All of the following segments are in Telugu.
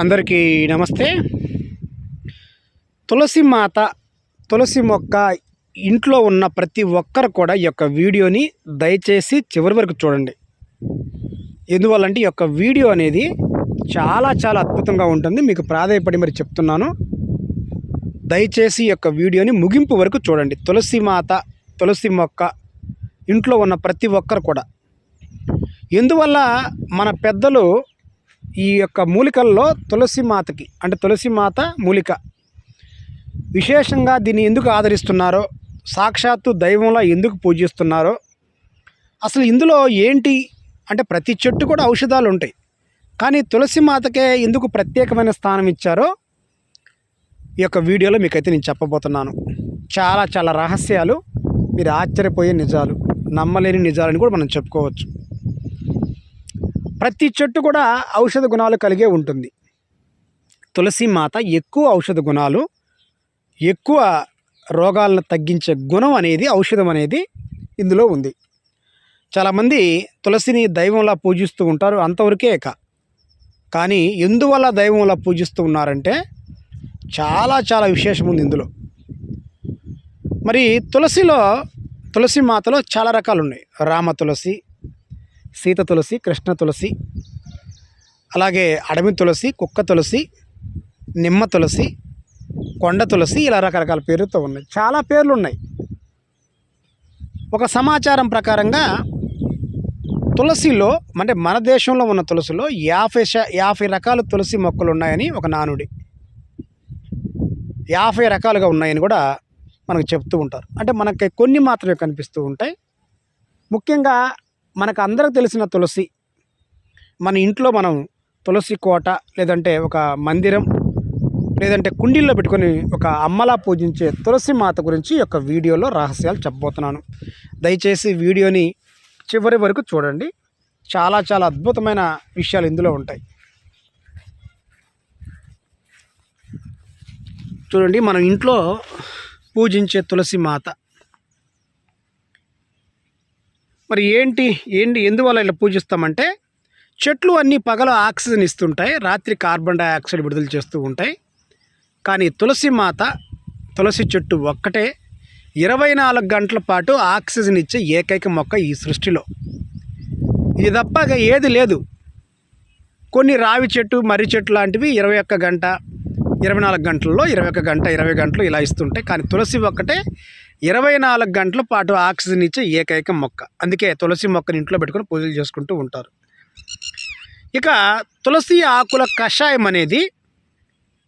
అందరికీ నమస్తే. తులసి మాత తులసి మొక్క ఇంట్లో ఉన్న ప్రతి ఒక్కరు కూడా ఈ యొక్క వీడియోని దయచేసి చివరి వరకు చూడండి. ఎందువల్లంటే ఈ యొక్క వీడియో అనేది చాలా చాలా అద్భుతంగా ఉంటుంది. మీకు ప్రాధాయపడి మరి చెప్తున్నాను. దయచేసి ఈ యొక్క వీడియోని ముగింపు వరకు చూడండి. తులసి మాత తులసి మొక్క ఇంట్లో ఉన్న ప్రతి ఒక్కరు కూడా. ఎందువల్ల మన పెద్దలు ఈ యొక్క మూలికల్లో తులసి మాతకి అంటే తులసి మాత మూలిక. విశేషంగా దీన్ని ఎందుకు ఆదరిస్తున్నారో సాక్షాత్తు దైవంలో ఎందుకు పూజిస్తున్నారో అసలు ఇందులో ఏంటి అంటే ప్రతి చెట్టు కూడా ఔషధాలు ఉంటాయి కానీ తులసి మాతకే ఎందుకు ప్రత్యేకమైన స్థానం ఇచ్చారో ఈ యొక్క వీడియోలో మీకైతే నేను చెప్పబోతున్నాను. చాలా చాలా రహస్యాలు మీరు ఆశ్చర్యపోయే నిజాలు నమ్మలేని నిజాలని కూడా మనం చెప్పుకోవచ్చు. ప్రతి చెట్టు కూడా ఔషధ గుణాలు కలిగే ఉంటుంది. తులసి మాత ఎక్కువ ఔషధ గుణాలు ఎక్కువ రోగాలను తగ్గించే గుణం అనేది ఔషధం అనేది ఇందులో ఉంది. చాలామంది తులసిని దైవంలా పూజిస్తూ ఉంటారు అంతవరకే కా కానీ ఎందువల్ల దైవంలా పూజిస్తూ ఉన్నారంటే చాలా చాలా విశేషం ఉంది ఇందులో. మరి తులసిలో తులసి మాతలో చాలా రకాలు ఉన్నాయి. రామ తులసి సీత తులసి కృష్ణ తులసి అలాగే అడవి తులసి కుక్క తులసి నిమ్మ తులసి కొండ తులసి ఇలా రకరకాల పేరుతో ఉన్నాయి. చాలా పేర్లు ఉన్నాయి. ఒక సమాచారం ప్రకారంగా తులసిలో అంటే మన దేశంలో ఉన్న తులసిలో యాభై యాభై రకాల తులసి మొక్కలు ఉన్నాయని ఒక నానుడి. యాభై రకాలుగా ఉన్నాయని కూడా మనకు చెప్తూ ఉంటారు. అంటే మనకి కొన్ని మాత్రమే కనిపిస్తూ ఉంటాయి. ముఖ్యంగా మనకు అందరికి తెలిసిన తులసి. మన ఇంట్లో మనం తులసి కోట లేదంటే ఒక మందిరం లేదంటే కుండీల్లో పెట్టుకొని ఒక అమ్మలా పూజించే తులసి మాత గురించి ఒక యొక్క వీడియోలో రహస్యాలు చెప్పబోతున్నాను. దయచేసి వీడియోని చివరి వరకు చూడండి. చాలా చాలా అద్భుతమైన విషయాలు ఇందులో ఉంటాయి. చూడండి మనం ఇంట్లో పూజించే తులసి మాత మరి ఏంటి ఏంటి ఎందువల్ల ఇలా పూజిస్తామంటే చెట్లు అన్నీ పగల ఆక్సిజన్ ఇస్తుంటాయి రాత్రి కార్బన్ డైఆక్సైడ్ విడుదల చేస్తూ ఉంటాయి. కానీ తులసి మాత తులసి చెట్టు ఒక్కటే ఇరవై నాలుగు గంటల పాటు ఆక్సిజన్ ఇచ్చే ఏకైక మొక్క ఈ సృష్టిలో. ఇది తప్పగా ఏది లేదు. కొన్ని రావి చెట్టు మర్రి చెట్టు లాంటివి ఇరవై ఒక్క గంట ఇరవై నాలుగు గంటల్లో ఇరవై ఒక్క గంట ఇరవై గంటలు ఇలా ఇస్తుంటాయి. కానీ తులసి ఒక్కటే ఇరవై నాలుగు గంటల పాటు ఆక్సిజన్ ఇచ్చే ఏకైక మొక్క. అందుకే తులసి మొక్కని ఇంట్లో పెట్టుకొని పూజలు చేసుకుంటూ ఉంటారు. ఇక తులసి ఆకుల కషాయం అనేది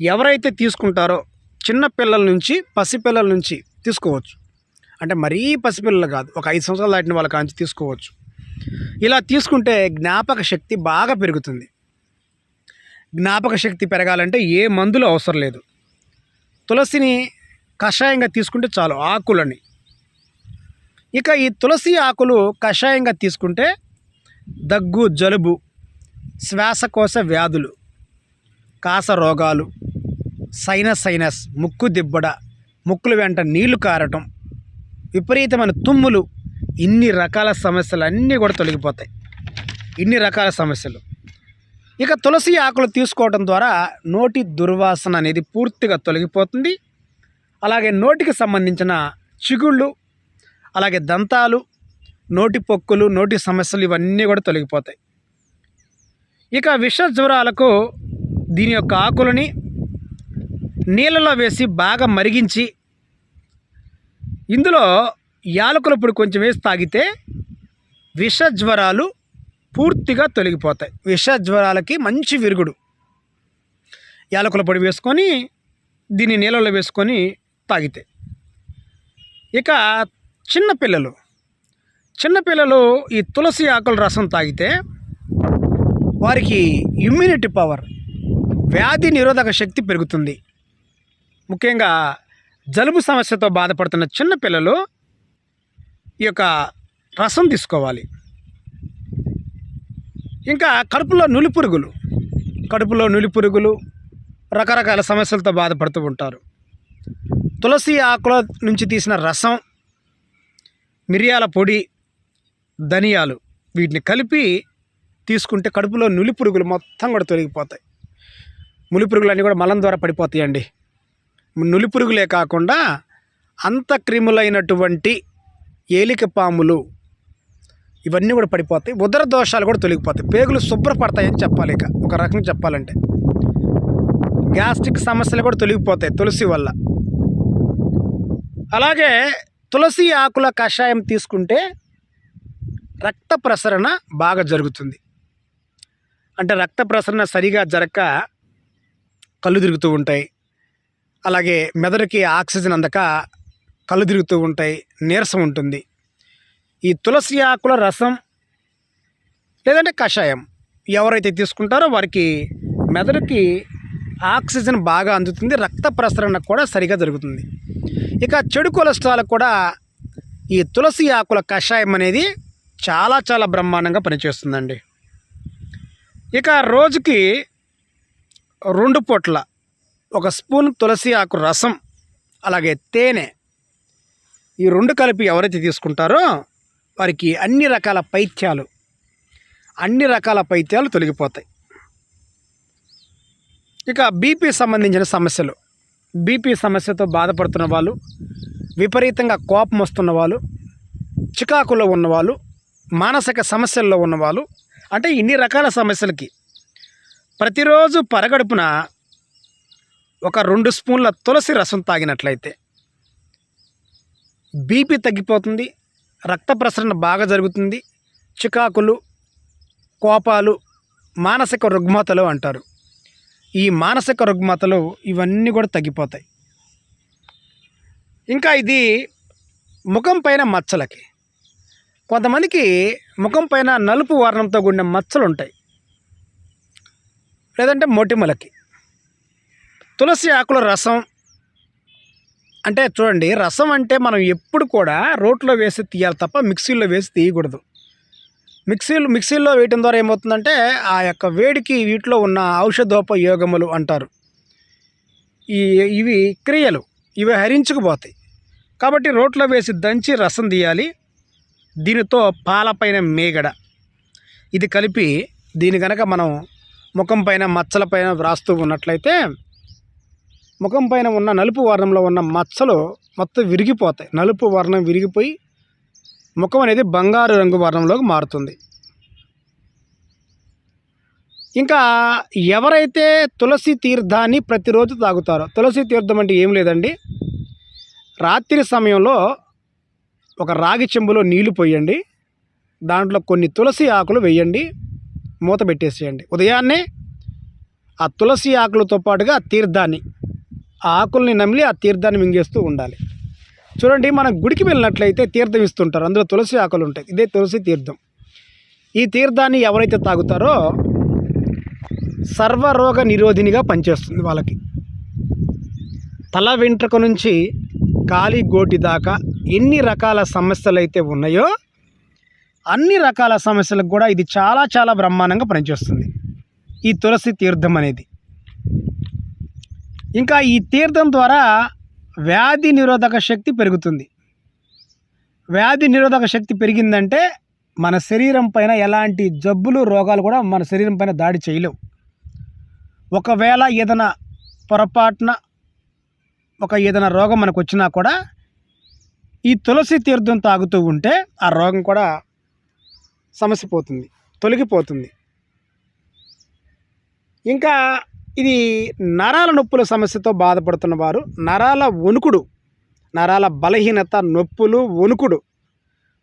ఎవరైతే తీసుకుంటారో చిన్న పిల్లల నుంచి పసిపిల్లల నుంచి తీసుకోవచ్చు. అంటే మరీ పసిపిల్లలు కాదు ఒక ఐదు సంవత్సరాలు దాటిన వాళ్ళ కాంచి తీసుకోవచ్చు. ఇలా తీసుకుంటే జ్ఞాపక శక్తి బాగా పెరుగుతుంది. జ్ఞాపక శక్తి పెరగాలంటే ఏ మందులు అవసరం లేదు. తులసిని కషాయంగా తీసుకుంటే చాలు ఆకులని. ఇక ఈ తులసి ఆకులు కషాయంగా తీసుకుంటే దగ్గు జలుబు శ్వాసకోశ వ్యాధులు కాస రోగాలు సైనస్ సైనస్ ముక్కు దిబ్బడ ముక్కులు వెంట నీళ్ళు కారటం విపరీతమైన తుమ్ములు ఇన్ని రకాల సమస్యలు అన్నీ కూడా తొలగిపోతాయి. ఇన్ని రకాల సమస్యలు. ఇక తులసి ఆకులు తీసుకోవడం ద్వారా నోటి దుర్వాసన అనేది పూర్తిగా తొలగిపోతుంది. అలాగే నోటికి సంబంధించిన చిగుళ్ళు అలాగే దంతాలు నోటి పొక్కులు నోటి సమస్యలు ఇవన్నీ కూడా తొలగిపోతాయి. ఇక విష జ్వరాలకు దీని యొక్క ఆకులని నీళ్ళలో వేసి బాగా మరిగించి ఇందులో యాలకుల పొడి కొంచెం వేసి తాగితే విష జ్వరాలు పూర్తిగా తొలగిపోతాయి. విష జ్వరాలకి మంచి విరుగుడు. యాలకుల పొడి వేసుకొని దీన్ని నీళ్ళలో వేసుకొని తాగితే. ఇక చిన్నపిల్లలు చిన్నపిల్లలు ఈ తులసి ఆకుల రసం తాగితే వారికి ఇమ్యూనిటీ పవర్ వ్యాధి నిరోధక శక్తి పెరుగుతుంది. ముఖ్యంగా జలుబు సమస్యతో బాధపడుతున్న చిన్నపిల్లలు ఈ యొక్క రసం తీసుకోవాలి. ఇంకా కడుపులో నులి పురుగులు కడుపులో నులి పురుగులు రకరకాల సమస్యలతో బాధపడుతూ ఉంటారు. తులసి ఆకుల నుంచి తీసిన రసం మిరియాల పొడి ధనియాలు వీటిని కలిపి తీసుకుంటే కడుపులో నులి పురుగులు మొత్తం కూడా తొలగిపోతాయి. ములి పురుగులన్నీ కూడా మలం ద్వారా పడిపోతాయండి. నులి పురుగులే కాకుండా అంత క్రిములైనటువంటి ఏలిక పాములు ఇవన్నీ కూడా పడిపోతాయి. ఉదర దోషాలు కూడా తొలగిపోతాయి. పేగులు శుభ్రపడతాయని చెప్పాలి ఇక. ఒక రకంగా చెప్పాలంటే. గ్యాస్ట్రిక్ సమస్యలు కూడా తొలగిపోతాయి తులసి వల్ల. అలాగే తులసి ఆకుల కషాయం తీసుకుంటే రక్త ప్రసరణ బాగా జరుగుతుంది. అంటే రక్త ప్రసరణ సరిగా జరగక కళ్ళు తిరుగుతూ ఉంటాయి. అలాగే మెదడుకి ఆక్సిజన్ అందక కళ్ళు తిరుగుతూ ఉంటాయి. నీరసం ఉంటుంది. ఈ తులసి ఆకుల రసం లేదంటే కషాయం ఎవరైతే తీసుకుంటారో వారికి మెదడుకి ఆక్సిజన్ బాగా అందుతుంది. రక్త ప్రసరణ కూడా సరిగా జరుగుతుంది. ఇక చెడు కొలెస్ట్రాల్ కూడా ఈ తులసి ఆకుల కషాయం అనేది చాలా చాలా బ్రహ్మాండంగా పనిచేస్తుందండి. ఇక రోజుకి రెండు పూట్ల ఒక స్పూన్ తులసి ఆకు రసం అలాగే తేనె ఈ రెండు కలిపి ఎవరైతే తీసుకుంటారో వారికి అన్ని రకాల పైత్యాలు అన్ని రకాల పైత్యాలు తొలగిపోతాయి. ఇక బీపీ సంబంధించిన సమస్యలు. బీపీ సమస్యతో బాధపడుతున్న వాళ్ళు విపరీతంగా కోపం వస్తున్న వాళ్ళు చికాకులో ఉన్నవాళ్ళు మానసిక సమస్యల్లో ఉన్నవాళ్ళు అంటే ఇన్ని రకాల సమస్యలకి ప్రతిరోజు పరగడుపున ఒక రెండు స్పూన్ల తులసి రసం తాగినట్లయితే బీపీ తగ్గిపోతుంది రక్త ప్రసరణ బాగా జరుగుతుంది చికాకులు కోపాలు మానసిక రుగ్మతలు అంటారు. ఈ మానసిక రుగ్మతలు ఇవన్నీ కూడా తగ్గిపోతాయి. ఇంకా ఇది ముఖం పైన మచ్చలకి. కొంతమందికి ముఖం పైన నలుపు వర్ణంతో కూడిన మచ్చలు ఉంటాయి. లేదంటే మొటిమలకి. తులసి ఆకుల రసం అంటే చూడండి రసం అంటే మనం ఎప్పుడు కూడా రోట్లో వేసి తీయాలి తప్ప మిక్సీలో వేసి తీయకూడదు. మిక్సీలు మిక్సీల్లో వేయటం ద్వారా ఏమవుతుందంటే ఆ యొక్క వేడికి వీటిలో ఉన్న ఔషధోపయోగములు అంటారు. ఈ ఇవి క్రియలు ఇవి హరించుకుపోతాయి. కాబట్టి రోట్లో వేసి దంచి రసం తీయాలి. దీనితో పాలపైన మేగడ. ఇది కలిపి దీని కనుక మనం ముఖం పైన మచ్చల పైన వ్రాస్తూ ఉన్నట్లయితే ముఖం పైన ఉన్న నలుపు వర్ణంలో ఉన్న మచ్చలు మొత్తం విరిగిపోతాయి. నలుపు వర్ణం విరిగిపోయి ముఖం అనేది బంగారు రంగు వర్ణంలోకి మారుతుంది. ఇంకా ఎవరైతే తులసి తీర్థాన్ని ప్రతిరోజు తాగుతారో తులసి తీర్థం అంటే ఏం లేదండి. రాత్రి సమయంలో ఒక రాగి చెంబులో నీళ్ళు పోయండి. దాంట్లో కొన్ని తులసి ఆకులు వేయండి. మూత పెట్టేసేయండి. ఉదయాన్నే ఆ తులసి ఆకులతో పాటుగా ఆ తీర్థాన్ని ఆ ఆకుల్ని నమిలి ఆ తీర్థాన్ని మింగేస్తూ ఉండాలి. చూడండి మనం గుడికి వెళ్ళినట్లయితే తీర్థం ఇస్తుంటారు. అందులో తులసి ఆకులు ఉంటాయి. ఇదే తులసి తీర్థం. ఈ తీర్థాన్ని ఎవరైతే తాగుతారో సర్వరోగ నిరోధినిగా పనిచేస్తుంది వాళ్ళకి. తల వెంట్రుక నుంచి కాలి గోటి దాకా ఎన్ని రకాల సమస్యలు అయితే ఉన్నాయో అన్ని రకాల సమస్యలకు కూడా ఇది చాలా చాలా బ్రహ్మాండంగా పనిచేస్తుంది. ఈ తులసి తీర్థం అనేది. ఇంకా ఈ తీర్థం ద్వారా వ్యాధి నిరోధక శక్తి పెరుగుతుంది. వ్యాధి నిరోధక శక్తి పెరిగిందంటే మన శరీరం పైన ఎలాంటి జబ్బులు రోగాలు కూడా మన శరీరం పైన దాడి చేయలేవు. ఒకవేళ ఏదైనా పొరపాటున ఒక ఏదైనా రోగం మనకు వచ్చినా కూడా ఈ తులసి తీర్థం తాగుతూ ఉంటే ఆ రోగం కూడా సమస్య పోతుంది తొలగిపోతుంది. ఇంకా ఇది నరాల నొప్పుల సమస్యతో బాధపడుతున్న వారు నరాల వణుకుడు నరాల బలహీనత నొప్పులు వణుకుడు.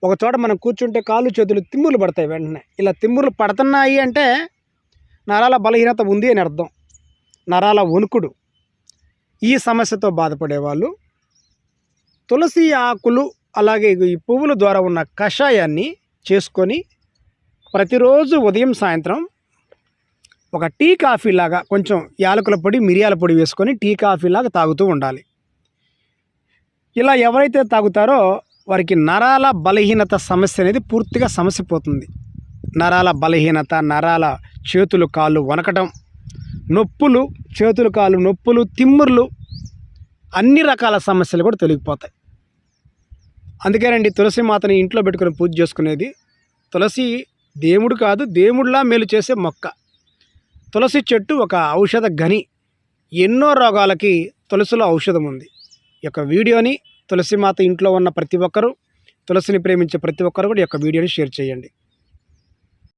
ఒకచోట మనం కూర్చుంటే కాళ్ళు చేతులు తిమ్ములు పడతాయి వెంటనే. ఇలా తిమ్ములు పడుతున్నాయి అంటే నరాల బలహీనత ఉంది అని అర్థం. నరాల వణుకుడు. ఈ సమస్యతో బాధపడేవాళ్ళు తులసి ఆకులు అలాగే ఈ పువ్వుల ద్వారా ఉన్న కషాయాన్ని చేసుకొని ప్రతిరోజు ఉదయం సాయంత్రం ఒక టీ కాఫీ లాగా కొంచెం యాలకుల పొడి మిరియాల పొడి వేసుకొని టీ కాఫీ లాగా తాగుతూ ఉండాలి. ఇలా ఎవరైతే తాగుతారో వారికి నరాల బలహీనత సమస్య అనేది పూర్తిగా సమస్య పోతుంది. నరాల బలహీనత నరాల చేతులు కాళ్ళు వనకటం నొప్పులు చేతులు కాళ్ళు నొప్పులు తిమ్ముర్లు అన్ని రకాల సమస్యలు కూడా తొలగిపోతాయి. అందుకేనండి తులసి మాతని ఇంట్లో పెట్టుకుని పూజ చేసుకునేది తులసి దేవుడు కాదు దేవుడిలా మేలు చేసే మొక్క. తులసి చెట్టు ఒక ఔషధ గని. ఎన్నో రోగాలకి తులసిలో ఔషధం ఉంది. ఈ యొక్క వీడియోని తులసి మాత ఇంట్లో ఉన్న ప్రతి ఒక్కరూ తులసిని ప్రేమించే ప్రతి ఒక్కరు కూడా ఈ యొక్క వీడియోని షేర్ చేయండి.